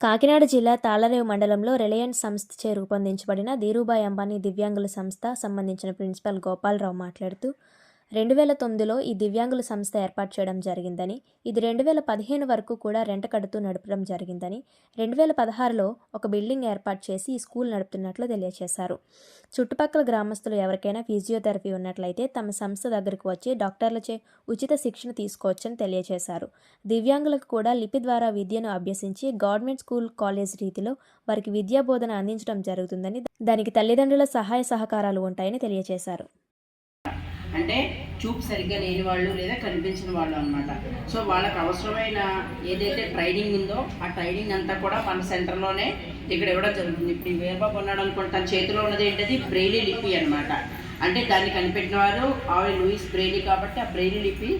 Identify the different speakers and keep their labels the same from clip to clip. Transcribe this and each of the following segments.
Speaker 1: కాకినాడ జిల్లా తాళరేవు మండలంలో రిలయన్స్ సంస్థచే రూపొందించబడిన ధీరూభాయ్ అంబానీ దివ్యాంగుల సంస్థ సంబంధించిన ప్రిన్సిపల్ గోపాలరావు మాట్లాడుతూ రెండు వేల తొమ్మిదిలో ఈ దివ్యాంగుల సంస్థ ఏర్పాటు చేయడం జరిగిందని ఇది రెండు వేల పదిహేను వరకు కూడా రెంట కడుతూ నడపడం జరిగిందని రెండు వేల పదహారులో ఒక బిల్డింగ్ ఏర్పాటు చేసి ఈ స్కూల్ నడుపుతున్నట్లు తెలియజేశారు చుట్టుపక్కల గ్రామస్తులు ఎవరికైనా ఫిజియోథెరపీ ఉన్నట్లయితే తమ సంస్థ దగ్గరకు వచ్చి డాక్టర్లచే ఉచిత శిక్షణ తీసుకోవచ్చని తెలియజేశారు దివ్యాంగులకు కూడా లిపి ద్వారా విద్యను అభ్యసించి గవర్నమెంట్ స్కూల్ కాలేజ్ రీతిలో వారికి విద్యా బోధన అందించడం జరుగుతుందని దానికి తల్లిదండ్రుల సహాయ సహకారాలు ఉంటాయని తెలియజేశారు
Speaker 2: అంటే చూపు సరిగ్గా లేని వాళ్ళు లేదా కనిపించిన వాళ్ళు అనమాట సో వాళ్ళకి అవసరమైన ఏదైతే ట్రైనింగ్ ఉందో ఆ ట్రైనింగ్ అంతా కూడా మన సెంటర్లోనే ఇక్కడ ఇవ్వడం జరుగుతుంది. ఇప్పుడు ఈ వేరుబాబు ఉన్నాడు అనుకోండి తన చేతిలో ఉన్నది ఏంటది? బ్రెయిలీ లిపి అనమాట అంటే దాన్ని కనిపెట్టిన వారు ఆవిడ లూయిస్ బ్రెయిలీ కాబట్టి ఆ బ్రెయిలీ లిపి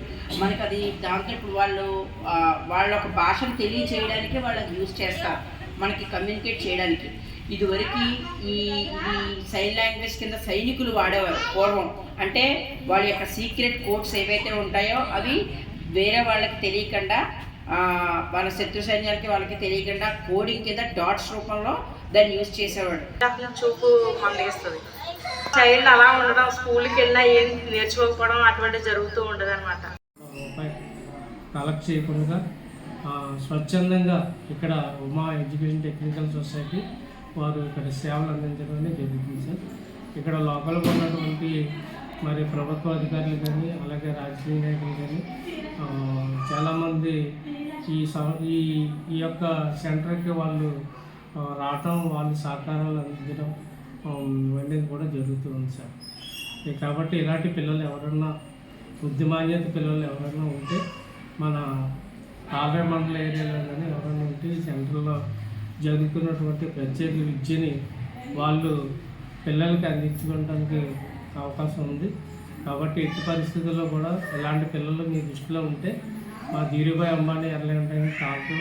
Speaker 2: మనకి అది దాంతో ఇప్పుడు వాళ్ళు వాళ్ళ ఒక భాషను తెలియచేయడానికి వాళ్ళకి యూజ్ చేస్తారు. మనకి కమ్యూనికేట్ చేయడానికి. ఇదివరకు ఈ ఇది సైన్ లాంగ్వేజ్ కింద సైనికులు వాడేవారు పూర్వం. అంటే వాళ్ళ యొక్క సీక్రెట్ కోడ్స్ ఏవైతే ఉంటాయో అవి వేరే వాళ్ళకి తెలియకుండా ఆ, వాళ్ళ శత్రు సైన్యాలకి వాళ్ళకి తెలియకుండా కోడింగ్ కింద డాట్స్ రూపంలో దాన్ని యూజ్ చేసేవాడు.
Speaker 3: చూపు మందేస్తుంది చైల్డ్ అలా ఉండడం స్కూల్కి వెళ్ళినా ఏం నేర్చుకోకపోవడం అటువంటివి జరుగుతూ ఉండదు అనమాట
Speaker 4: కలెక్ట్ చేయకుండా స్వచ్ఛందంగా ఇక్కడ ఉమా ఎడ్యుకేషన్ టెక్నికల్ సొసైటీ వారు ఇక్కడ సేవలు అందించడం అనేది జరుగుతుంది సార్. ఇక్కడ లోకల్గా ఉన్నటువంటి మరి ప్రభుత్వ అధికారులు కానీ అలాగే రాజకీయ నాయకులు కానీ చాలామంది ఈ ఈ ఈ యొక్క సెంటర్కి వాళ్ళు రావటం వాళ్ళు సహకారాలు అందించడం ఆ, అనేది కూడా జరుగుతూ ఉంది సార్. కాబట్టి ఇలాంటి పిల్లలు ఎవరన్నా బుద్ధిమాన్యత పిల్లలు ఎవరైనా ఉంటే మన ఆలయ మండల ఏరియాలో కానీ ఎవరైనా ఉంటే ఈ సెంటర్లో జరుగుతున్నటువంటి ప్రత్యేక విద్యని వాళ్ళు పిల్లలకి అందించుకోవడానికి అవకాశం ఉంది. కాబట్టి ఎట్టి పరిస్థితుల్లో కూడా ఇలాంటి పిల్లలు మీ దృష్టిలో ఉంటే మా ధీరుభాయ్ అంబానీ ఎర్లగంట కాకు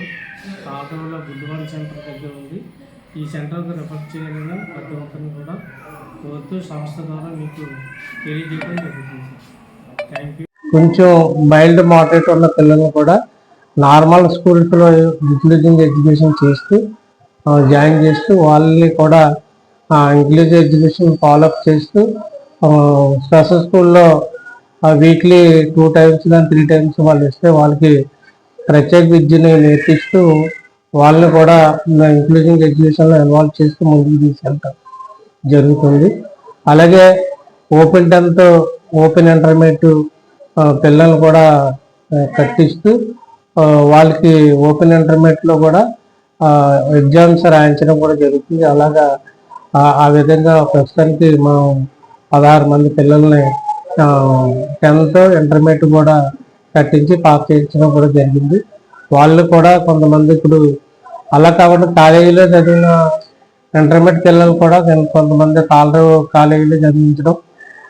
Speaker 4: కాకులో బుద్ధివాన్ సెంటర్ దగ్గర ఉంది ఈ సెంటర్కి రిఫర్ చేయాలని ప్రతి ఒక్కరిని కూడా కోరుతూ సంస్థ ద్వారా మీకు తెలియజేయడం జరుగుతుంది థ్యాంక్ యూ
Speaker 5: కొంచెం మైల్డ్ మోడరేట్ ఉన్న పిల్లల్ని కూడా నార్మల్ స్కూల్స్లో ఇంక్లూజింగ్ ఎడ్యుకేషన్ చేస్తూ జాయిన్ చేస్తూ వాళ్ళని కూడా ఇంక్లూజివ్ ఎడ్యుకేషన్ ఫాలోఅప్ చేస్తూ స్పెషల్ స్కూల్లో వీక్లీ టూ టైమ్స్ కానీ త్రీ టైమ్స్ వాళ్ళు ఇస్తే వాళ్ళకి ప్రత్యేక విద్యని నేర్పిస్తూ వాళ్ళని కూడా ఇంక్లూజింగ్ ఎడ్యుకేషన్లో ఇన్వాల్వ్ చేస్తూ ముందుకు తీసుకెళ్తాం జరుగుతుంది. అలాగే ఓపెన్ టెన్త్ ఓపెన్ ఇంటర్మీడియట్ పిల్లలు కూడా కట్టిస్తూ వాళ్ళకి ఓపెన్ ఇంటర్మీడియట్లో కూడా ఎగ్జామ్స్ రాయించడం కూడా జరుగుతుంది. అలాగా ఆ- విధంగా ప్రస్తుతానికి మనం పదహారు మంది పిల్లల్ని టెన్త్ ఇంటర్మీడియట్ కూడా కట్టించి పాస్ చేయించడం కూడా జరిగింది. వాళ్ళు కూడా కొంతమంది ఇప్పుడు అలా కాకుండా కాలేజీలో చదివిన ఇంటర్మీడియట్ పిల్లలు కూడా కొంతమంది కాలరు కాలేజీలో చదివించడం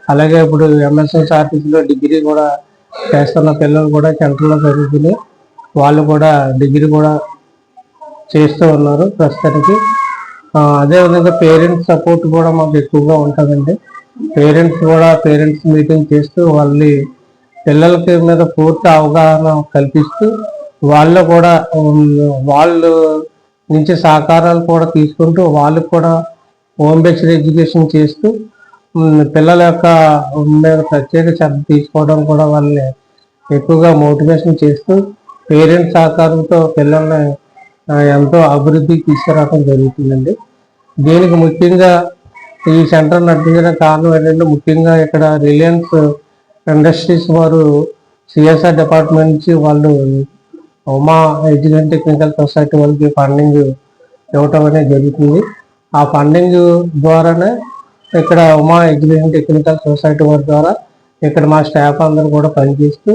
Speaker 5: అలాగే ఇప్పుడు ఎంఎస్ఎస్ ఆర్టీసీలో డిగ్రీ కూడా చేస్తున్న పిల్లలు కూడా సెంటర్లో చదువుకుని వాళ్ళు కూడా డిగ్రీ కూడా చేస్తూ ఉన్నారు ప్రస్తుతానికి. అదేవిధంగా పేరెంట్స్ సపోర్ట్ కూడా మాకు ఎక్కువగా ఉంటుందండి. పేరెంట్స్ కూడా పేరెంట్స్ మీటింగ్ చేస్తూ వాళ్ళని పిల్లలకి మీద పూర్తి అవగాహన కల్పిస్తూ వాళ్ళు కూడా వాళ్ళు నుంచి సహకారాలు కూడా తీసుకుంటూ వాళ్ళకి కూడా హోమ్ బేస్డ్ ఎడ్యుకేషన్ చేస్తూ పిల్లల యొక్క మీద ప్రత్యేక శ్రద్ధ తీసుకోవడం కూడా వాళ్ళని ఎక్కువగా మోటివేషన్ చేస్తూ పేరెంట్స్ సహకారంతో పిల్లల్ని ఎంతో అభివృద్ధికి తీసుకురావడం జరుగుతుందండి. దీనికి ముఖ్యంగా ఈ సెంటర్ నడిపించిన కారణం ఏంటంటే ముఖ్యంగా ఇక్కడ రిలయన్స్ ఇండస్ట్రీస్ వారు సిఎస్ఆర్ డిపార్ట్మెంట్ నుంచి వాళ్ళు ఉమా ఎడ్యుకేషన్ టెక్నికల్ సొసైటీ వాళ్ళకి ఫండింగ్ ఇవ్వటం అనేది జరుగుతుంది. ఆ ఫండింగ్ ద్వారానే ఇక్కడ ఉమా ఎడ్యుకేషన్ టెక్నికల్ సొసైటీ వారి ద్వారా ఇక్కడ మా స్టాఫ్ అందరూ కూడా పనిచేస్తూ